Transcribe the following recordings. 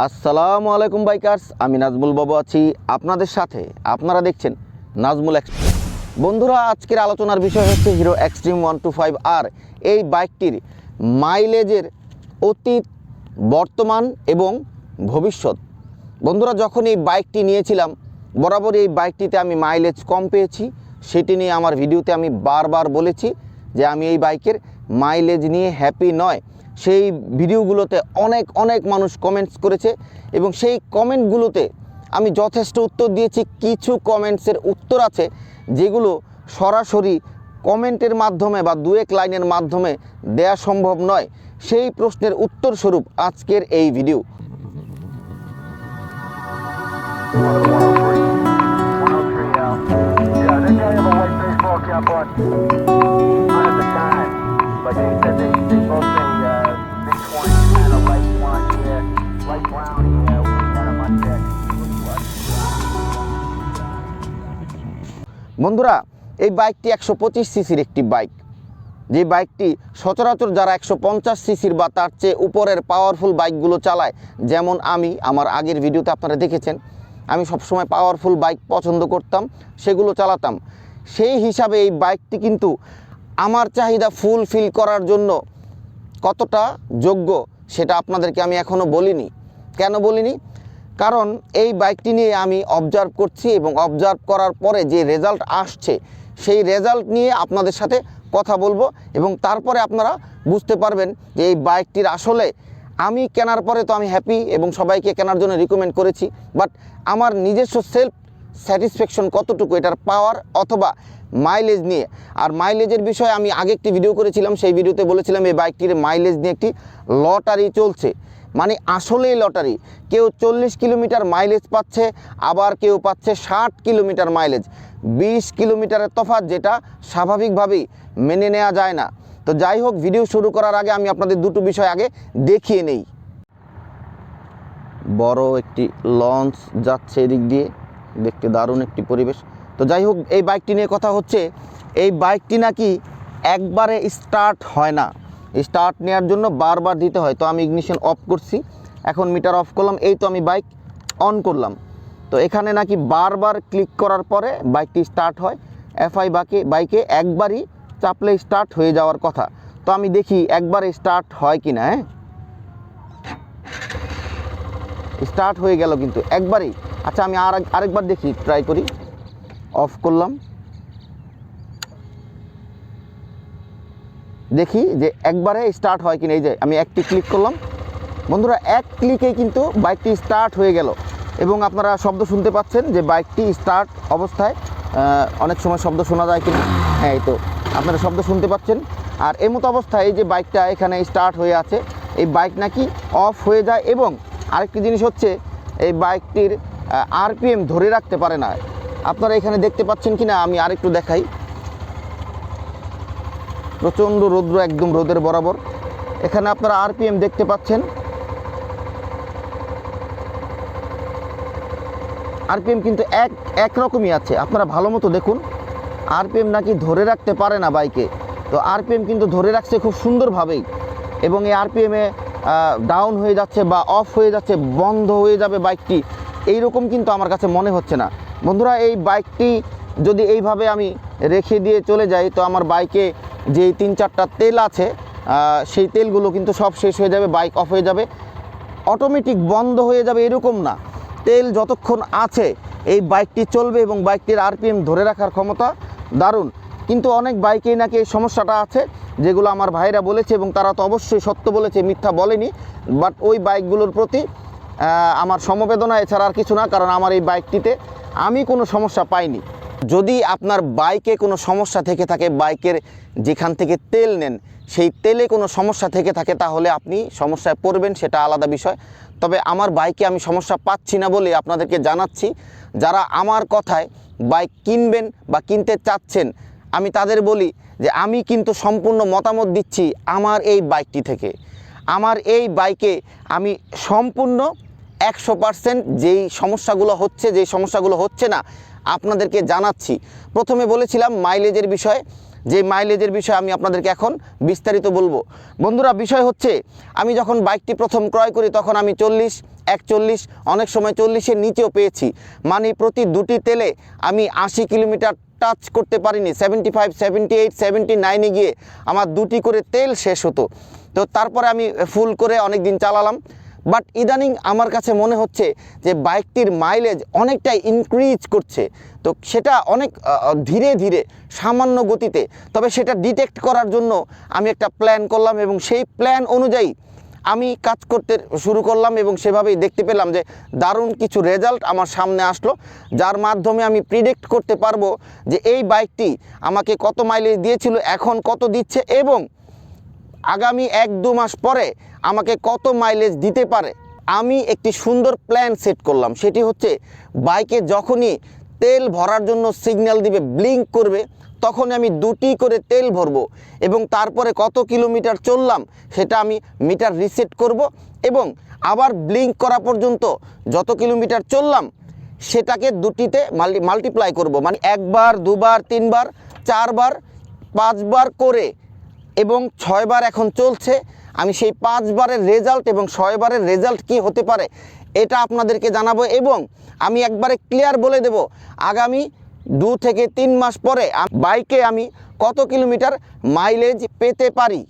আসসালামু আলাইকুম বাইকার্স, আমি নাজমুল বাবু আছি আপনাদের সাথে। আপনারা দেখছেন নাজমুল এক্সপ্রেস বন্ধুরা, আজকের আলোচনার বিষয় হচ্ছে Hero Xtreme one two five R. এই বাইকটির মাইলেজের অতীত, বর্তমান এবং ভবিষ্যৎ। বন্ধুরা, যখন এই বাইকটি নিয়েছিলাম, বরাবর এই বাইকটিতে আমি মাইলেজ কম পেয়েছি। সেটি নিয়ে আমার ভিডিওতে আমি বারবার বলেছি যে আমি এই বাইকের মাইলেজ নিয়ে হ্যাপি নয়। সেই ভিডিওগুলোতে অনেক অনেক মানুষ কমেন্টস করেছে এবং সেই কমেন্টগুলোতে আমি যথেষ্ট উত্তর দিয়েছি। কিছু কমেন্টসের উত্তর আছে যেগুলো সরাসরি কমেন্টের মাধ্যমে বা দু এক লাইনের মাধ্যমে দেয়া সম্ভব নয়। সেই প্রশ্নের উত্তর স্বরূপ আজকের এই ভিডিও Yeah, cap on. বন্ধুরা, এই বাইকটি একশো পঁচিশ সিসির একটি বাইক। যে বাইকটি সচরাচর যারা একশো পঞ্চাশ সিসির বা তার চেয়ে উপরের পাওয়ারফুল বাইকগুলো চালায়, যেমন আমি, আমার আগের ভিডিওতে আপনারা দেখেছেন, আমি সবসময় পাওয়ারফুল বাইক পছন্দ করতাম, সেগুলো চালাতাম। সেই হিসাবে এই বাইকটি কিন্তু আমার চাহিদা ফুলফিল করার জন্য কতটা যোগ্য, সেটা আপনাদেরকে আমি এখনও বলিনি। কেন বলিনি? কারণ এই বাইকটি নিয়ে আমি অবজার্ভ করছি এবং অবজার্ভ করার পরে যে রেজাল্ট আসছে, সেই রেজাল্ট নিয়ে আপনাদের সাথে কথা বলব এবং তারপরে আপনারা বুঝতে পারবেন যে এই বাইকটির আসলে আমি কেনার পরে তো আমি হ্যাপি এবং সবাইকে কেনার জন্য রিকমেন্ড করেছি বাট আমার নিজস্ব সেলফ স্যাটিসফ্যাকশন কতটুকু এটার পাওয়ার অথবা মাইলেজ নিয়ে? আর মাইলেজের বিষয়ে আমি আগে একটি ভিডিও করেছিলাম, সেই ভিডিওতে বলেছিলাম এই বাইকটির মাইলেজ নিয়ে একটি লটারি চলছে। মানে আসলেই লটারি। কেউ চল্লিশ কিলোমিটার মাইলেজ পাচ্ছে, আবার কেউ পাচ্ছে ষাট কিলোমিটার মাইলেজ বিশ কিলোমিটারের তফাৎ যেটা স্বাভাবিকভাবেই মেনে নেওয়া যায় না। তো যাই হোক ভিডিও শুরু করার আগে আমি আপনাদের দুটো বিষয় আগে দেখিয়ে নেই। বড় একটি লঞ্চ যাচ্ছে এদিক দিয়ে। দেখতে দারুণ একটি পরিবেশ। তো যাই হোক, এই বাইকটি নিয়ে কথা হচ্ছে, এই বাইকটি নাকি একবারে স্টার্ট হয় না। স্টার্ট নেওয়ার জন্য বারবার দিতে হয়। তো আমি ইগনিশন অফ করছি। এখন মিটার অফ করলাম, এই তো আমি বাইক অন করলাম। তো এখানে নাকি বারবার ক্লিক করার পরে বাইকটি স্টার্ট হয়। এফআই বাকে, বাইকে একবারই চাপলে স্টার্ট হয়ে যাওয়ার কথা। তো আমি দেখি একবার স্টার্ট হয় কি না হ্যাঁ? স্টার্ট হয়ে গেল কিন্তু, একবারেই। আচ্ছা আমি আর আরেকবার দেখি ট্রাই করি। অফ করলাম। দেখি যে একবারে স্টার্ট হয় কিনা, এই যে আমি একটি ক্লিক করলাম। বন্ধুরা, এক ক্লিকে কিন্তু বাইকটি স্টার্ট হয়ে গেল। এবং আপনারা শব্দ শুনতে পাচ্ছেন যে বাইকটি স্টার্ট অবস্থায় অনেক সময় শব্দ শোনা যায় কিনা। হ্যাঁ এই তো, আপনারা শব্দ শুনতে পাচ্ছেন। আর এই মতো অবস্থায় এই যে বাইকটা এখানে স্টার্ট হয়ে আছে, এই বাইক নাকি অফ হয়ে যায় এবং আরেকটি জিনিস হচ্ছে, এই বাইকটির আরপিএম ধরে রাখতে পারে না। আপনারা এখানে দেখতে পাচ্ছেন কি না আমি আরেকটু দেখাই। প্রচণ্ড রৌদ্র একদম রোদের বরাবর। এখানে আপনারা আরপিএম দেখতে পাচ্ছেন। আরপিএম কিন্তু এক একরকমই আছে। আপনারা ভালো মতো দেখুন। আরপিএম নাকি ধরে রাখতে পারে না বাইকে। তো আরপিএম কিন্তু ধরে রাখছে খুব সুন্দরভাবেই। এবং এই আরপিএমে ডাউন হয়ে যাচ্ছে বা অফ হয়ে যাচ্ছে, বন্ধ হয়ে যাবে বাইকটি। এইরকম কিন্তু আমার কাছে মনে হচ্ছে না। বন্ধুরা, এই বাইকটি যদি এইভাবে আমি রেখে দিয়ে চলে যাই। তো আমার বাইকে যে তিন চারটা তেল আছে সেই তেলগুলো কিন্তু সব শেষ হয়ে যাবে বাইক অফ হয়ে যাবে। অটোমেটিক বন্ধ হয়ে যাবে এরকম না। তেল যতক্ষণ আছে, এই বাইকটি চলবে এবং বাইকটির আরপিএম ধরে রাখার ক্ষমতা দারুণ। কিন্তু অনেক বাইকেই নাকি এই সমস্যাটা আছে, যেগুলো আমার ভাইরা বলেছে এবং তারা তো অবশ্যই সত্য বলেছে, মিথ্যা বলেনি। বাট ওই বাইকগুলোর প্রতি আমার সমবেদনা, এছাড়া আর কিছু না, কারণ আমার এই বাইকটিতে আমি কোনো সমস্যা পাইনি। যদি আপনার বাইকে কোনো সমস্যা থেকে থাকে, বাইকের যেখান থেকে তেল নেন, সেই তেলে কোনো সমস্যা থেকে থাকে, তাহলে আপনি সমস্যায় পড়বেন, সেটা আলাদা বিষয়। তবে আমার বাইকে আমি সমস্যা পাচ্ছি না বলে আপনাদেরকে জানাচ্ছি, যারা আমার কথায় বাইক কিনবেন বা কিনতে চাচ্ছেন, আমি তাদের বলি যে আমি কিন্তু সম্পূর্ণ মতামত দিচ্ছি আমার এই বাইকটি থেকে। আমার এই বাইকে আমি সম্পূর্ণ একশো পার্সেন্ট যেই সমস্যাগুলো হচ্ছে, যেই সমস্যাগুলো হচ্ছে না, আপনাদেরকে জানাচ্ছি। প্রথমে বলেছিলাম মাইলেজের বিষয়ে। যে মাইলেজের বিষয়ে আমি আপনাদেরকে এখন বিস্তারিত বলব। বন্ধুরা, বিষয় হচ্ছে, আমি যখন বাইকটি প্রথম ক্রয় করি, তখন আমি চল্লিশ, একচল্লিশ, অনেক সময় চল্লিশের নিচেও পেয়েছি। মানে প্রতি দুটি তেলে আমি আশি কিলোমিটার টাচ করতে পারিনি। Seventy five seventy eight seventy নাইনে গিয়ে আমার দুটি করে তেল শেষ হতো। তো তারপরে আমি ফুল করে অনেক দিন চালালাম। বাট ইদানিং আমার কাছে মনে হচ্ছে যে বাইকটির মাইলেজ অনেকটাই ইনক্রিজ করছে। তো সেটা অনেক ধীরে ধীরে, সামান্য গতিতে। তবে সেটা ডিটেক্ট করার জন্য আমি একটা প্ল্যান করলাম এবং সেই প্ল্যান অনুযায়ী আমি কাজ করতে শুরু করলাম এবং সেভাবেই দেখতে পেলাম যে দারুণ কিছু রেজাল্ট আমার সামনে আসলো, যার মাধ্যমে আমি প্রিডিক্ট করতে পারব যে এই বাইকটি আমাকে কত মাইলেজ দিয়েছিল, এখন কত দিচ্ছে এবং আগামী এক দু মাস পরে আমাকে কত মাইলেজ দিতে পারে? আমি একটি সুন্দর প্ল্যান সেট করলাম। সেটি হচ্ছে বাইকে যখনই তেল ভরার জন্য সিগন্যাল দিবে ব্লিঙ্ক করবে তখন আমি দুটি করে তেল ভরবো এবং তারপরে কত কিলোমিটার চললাম সেটা আমি মিটার রিসেট করব এবং আবার ব্লিঙ্ক করা পর্যন্ত যত কিলোমিটার চললাম সেটাকে দুটিতে মাল্টি মাল্টিপ্লাই করব। মানে একবার, দুবার, তিনবার, চারবার, পাঁচবার করে এবং ছয়বার এখন চলছে। আমি সেই পাঁচবারের রেজাল্ট এবং ছয়বারের রেজাল্ট কি হতে পারে, এটা আপনাদেরকে জানাব এবং আমি একবারে ক্লিয়ার বলে দেব, আগামী দু থেকে তিন মাস পরে বাইকে আমি কত কিলোমিটার মাইলেজ পেতে পারি?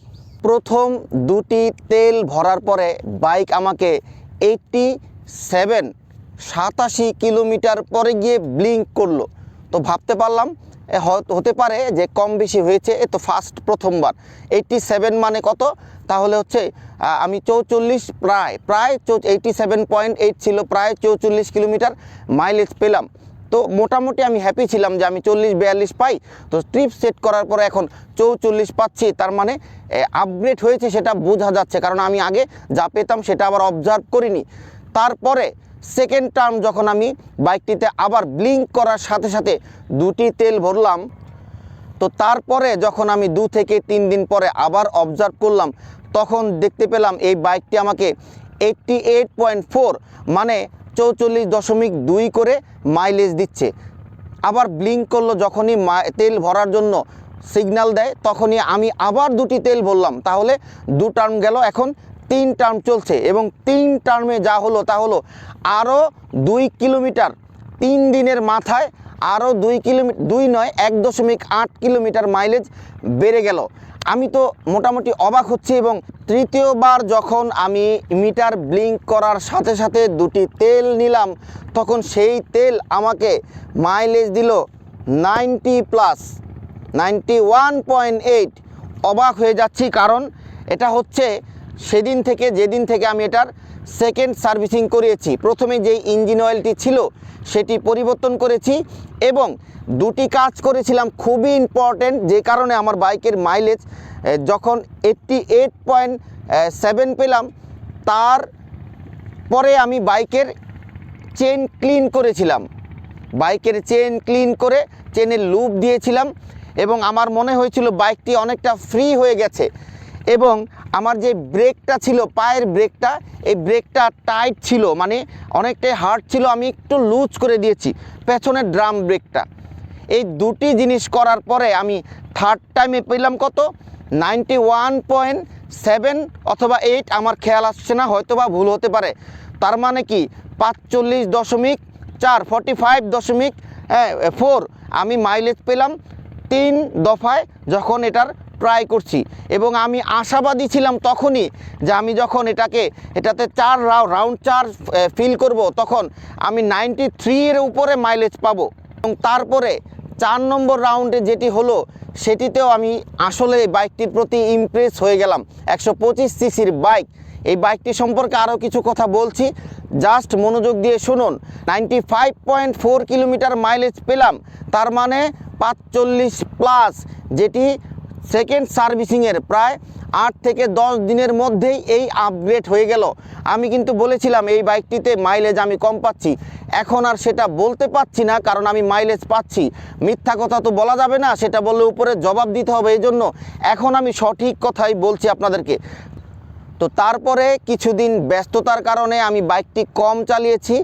প্রথম দুটি তেল ভরার পরে বাইক আমাকে এইটটি সেভেন সাতাশি কিলোমিটার পরে গিয়ে ব্লিঙ্ক করল। তো ভাবতে পারলাম হতে পারে যে কম বেশি হয়েছে, এ তো ফার্স্ট প্রথমবার। এইটটি সেভেন মানে কত? তাহলে হচ্ছে আমি চৌচল্লিশ প্রায় প্রায় চৌ এইটটি সেভেন পয়েন্ট এইট ছিল, প্রায় চৌচল্লিশ কিলোমিটার মাইলেজ পেলাম। তো মোটামুটি আমি হ্যাপি ছিলাম যে আমি চল্লিশ বিয়াল্লিশ পাই। তো ট্রিপ সেট করার পরে এখন চৌচল্লিশ পাচ্ছি। তার মানে আপগ্রেড হয়েছে সেটা বোঝা যাচ্ছে। কারণ আমি আগে যা পেতাম সেটা আবার অবজার্ভ করিনি। তারপরে সেকেন্ড টার্ম যখন আমি বাইকটিতে আবার ব্লিঙ্ক করার সাথে সাথে দুটি তেল ভরলাম, তো তারপরে যখন আমি দু থেকে তিন দিন পরে আবার অবজার্ভ করলাম, তখন দেখতে পেলাম এই বাইকটি আমাকে এইট্টি এইট পয়েন্ট ফোর মানে চৌচল্লিশ দশমিক দুই করে মাইলেজ দিচ্ছে। আবার ব্লিঙ্ক করল যখনই তেল ভরার জন্য সিগন্যাল দেয়, তখনই আমি আবার দুটি তেল ভরলাম। তাহলে দু টার্ম গেল, এখন তিন টার্ম চলছে এবং তিন টার্মে যা হলো তা হলো আরও দুই কিলোমিটার তিন দিনের মাথায় আরও দুই কিলোমিটার দুই নয়, এক দশমিক আট কিলোমিটার মাইলেজ বেড়ে গেল। আমি তো মোটামুটি অবাক হচ্ছি এবং তৃতীয়বার যখন আমি মিটার ব্লিঙ্ক করার সাথে সাথে দুটি তেল নিলাম, তখন সেই তেল আমাকে মাইলেজ দিল ninety plus, ninety one point eight. অবাক হয়ে যাচ্ছি কারণ এটা হচ্ছে সেদিন থেকে, যেদিন থেকে আমি এটার সেকেন্ড সার্ভিসিং করিয়েছি, প্রথমে যেই ইঞ্জিন অয়েলটি ছিল, সেটি পরিবর্তন করেছি এবং দুটি কাজ করেছিলাম খুবই ইম্পর্ট্যান্ট যে কারণে আমার বাইকের মাইলেজ যখন এইট্টি এইট পয়েন্ট সেভেন পেলাম, তার পরে আমি বাইকের চেন ক্লিন করেছিলাম। বাইকের চেন ক্লিন করে চেনের লুপ দিয়েছিলাম এবং আমার মনে হয়েছিল বাইকটি অনেকটা ফ্রি হয়ে গেছে। এবং আমার যে ব্রেকটা ছিল, পায়ের ব্রেকটা, এই ব্রেকটা টাইট ছিল মানে অনেকটাই হার্ড ছিল, আমি একটু লুজ করে দিয়েছি, পেছনের ড্রাম ব্রেকটা এই দুটি জিনিস করার পরে আমি থার্ড টাইমে পেলাম কত? নাইনটি ওয়ান পয়েন্ট সেভেন অথবা এইট আমার খেয়াল আসছে না হয়তো বা ভুল হতে পারে। তার মানে কি? পাঁচচল্লিশ দশমিক চার ফর্টি ফাইভ দশমিক ফোর আমি মাইলেজ পেলাম তিন দফায় যখন এটার ট্রাই করছি। এবং আমি আশাবাদী ছিলাম তখনই যে আমি যখন এটাকে, এটাতে চার রাউন্ড চার ফিল করব, তখন আমি নাইনটি থ্রি এর উপরে মাইলেজ পাবো। এবং তারপরে চার নম্বর রাউন্ডে যেটি হলো, সেটিতেও আমি আসলে বাইকটির প্রতি ইমপ্রেস হয়ে গেলাম। একশো পঁচিশ সিসির বাইক এই বাইকটি সম্পর্কে আরও কিছু কথা বলছি। জাস্ট মনোযোগ দিয়ে শুনুন। Ninety five point four kilometre mileage পেলাম। তার মানে পাঁচচল্লিশ প্লাস, যেটি সেকেন্ড সার্ভিসিংয়ের প্রায় আট থেকে দশ দিনের মধ্যেই এই আপগ্রেড হয়ে গেল। আমি কিন্তু বলেছিলাম এই বাইকটিতে মাইলেজ আমি কম পাচ্ছি। এখন আর সেটা বলতে পারছি না, কারণ আমি মাইলেজ পাচ্ছি। মিথ্যা কথা তো বলা যাবে না, সেটা বললে উপরে জবাব দিতে হবে। এই জন্য এখন আমি সঠিক কথাই বলছি আপনাদেরকে। তো তারপরে কিছুদিন ব্যস্ততার কারণে আমি বাইকটি কম চালিয়েছি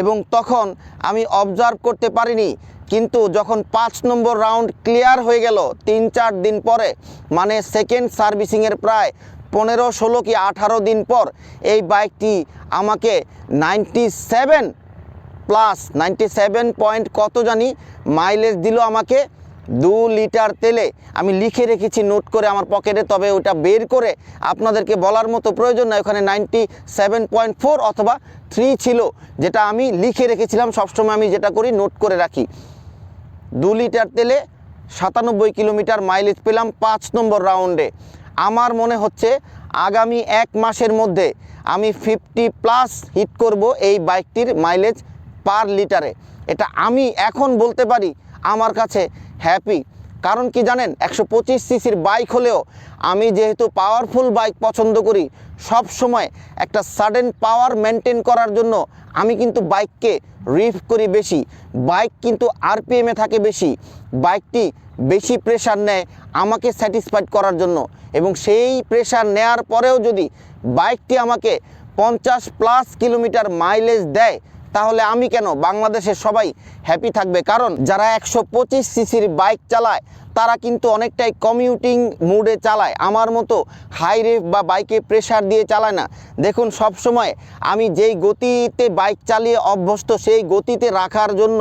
এবং তখন আমি অবজার্ভ করতে পারিনি। কিন্তু যখন পাঁচ নম্বর রাউন্ড ক্লিয়ার হয়ে গেল, তিন চার দিন পরে মানে সেকেন্ড সার্ভিসিংয়ের প্রায় পনেরো, ষোলো কি আঠারো দিন পর, এই বাইকটি আমাকে ninety seven plus ninety seven point কত জানি মাইলেজ দিল আমাকে। দু লিটার তেলে আমি লিখে রেখেছি, নোট করে আমার পকেটে, তবে ওটা বের করে আপনাদেরকে বলার মতো প্রয়োজন নয়। ওখানে নাইনটি সেভেন পয়েন্ট ফোর অথবা থ্রি ছিল, যেটা আমি লিখে রেখেছিলাম। সবসময় আমি যেটা করি, নোট করে রাখি। দু লিটার তেলে সাতানব্বই কিলোমিটার মাইলেজ পেলাম পাঁচ নম্বর রাউন্ডে আমার মনে হচ্ছে আগামী এক মাসের মধ্যে আমি ফিফটি প্লাস হিট করব এই বাইকটির মাইলেজ পার লিটারে এটা আমি এখন বলতে পারি, আমার কাছে হ্যাপি। কারণ কি জানেন, একশো পঁচিশ সিসির বাইক হলেও আমি যেহেতু পাওয়ারফুল বাইক পছন্দ করি, সব সময় একটা সাডেন পাওয়ার মেনটেন করার জন্য আমি কিন্তু বাইককে রিফ করি বেশি। বাইক কিন্তু আরপিএমে থাকে বেশি। বাইকটি বেশি প্রেশার নেয় আমাকে স্যাটিসফাইড করার জন্য। এবং সেই প্রেশার নেয়ার পরেও যদি বাইকটি আমাকে পঞ্চাশ প্লাস কিলোমিটার মাইলেজ দেয় তাহলে আমি কেন বাংলাদেশের সবাই হ্যাপি থাকবে? কারণ যারা একশো পঁচিশ সিসির বাইক চালায়, তারা কিন্তু অনেকটাই কমিউটিং মুডে চালায়। আমার মতো হাই রেফ বা বাইকে প্রেশার দিয়ে চালায় না। দেখুন সব সময় আমি যেই গতিতে বাইক চালিয়ে অভ্যস্ত, সেই গতিতে রাখার জন্য,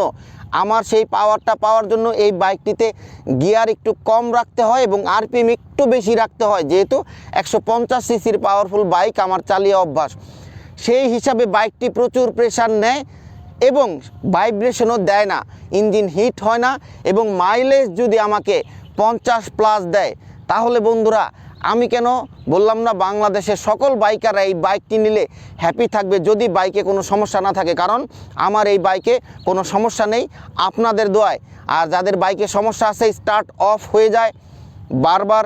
আমার সেই পাওয়ারটা পাওয়ার জন্য এই বাইকটিতে গিয়ার একটু কম রাখতে হয় এবং আরপিএম একটু বেশি রাখতে হয়। যেহেতু একশো পঞ্চাশ সিসির পাওয়ারফুল বাইক আমার চালিয়ে অভ্যাস। সেই হিসাবে বাইকটি প্রচুর প্রেশার নেয় এবং ভাইব্রেশনও দেয় না। ইঞ্জিন হিট হয় না এবং মাইলেজ যদি আমাকে পঞ্চাশ প্লাস দেয়, তাহলে বন্ধুরা, আমি কেন বললাম না বাংলাদেশের সকল বাইকাররা এই বাইকটি নিলে হ্যাপি থাকবে যদি বাইকে কোনো সমস্যা না থাকে? কারণ আমার এই বাইকে কোনো সমস্যা নেই, আপনাদের দোয়ায়। আর যাদের বাইকে সমস্যা আছে স্টার্ট অফ হয়ে যায়। বারবার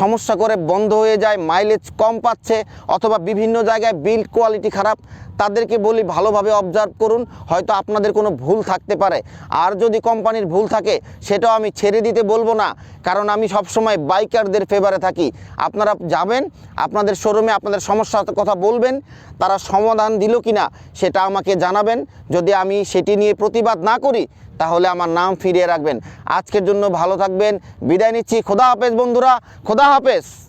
সমস্যা করে বন্ধ হয়ে যায় মাইলেজ কম পাচ্ছে অথবা বিভিন্ন জায়গায় বিল্ড কোয়ালিটি খারাপ, তাদেরকে বলি ভালোভাবে অবজার্ভ করুন, হয়তো আপনাদের কোনো ভুল থাকতে পারে। আর যদি কোম্পানির ভুল থাকে, সেটাও আমি ছেড়ে দিতে বলব না, কারণ আমি সবসময় বাইকারদের ফেভারে থাকি। আপনারা যাবেন, আপনাদের শোরুমে আপনাদের সমস্যার কথা বলবেন, তারা সমাধান দিল কি না সেটা আমাকে জানাবেন। যদি আমি সেটি নিয়ে প্রতিবাদ না করি তাহলে আমার নাম ফিরিয়ে রাখবেন। আজকের জন্য ভালো থাকবেন। বিদায় নিচ্ছি। খোদা হাফেজ বন্ধুরা। খোদা হাফেজ।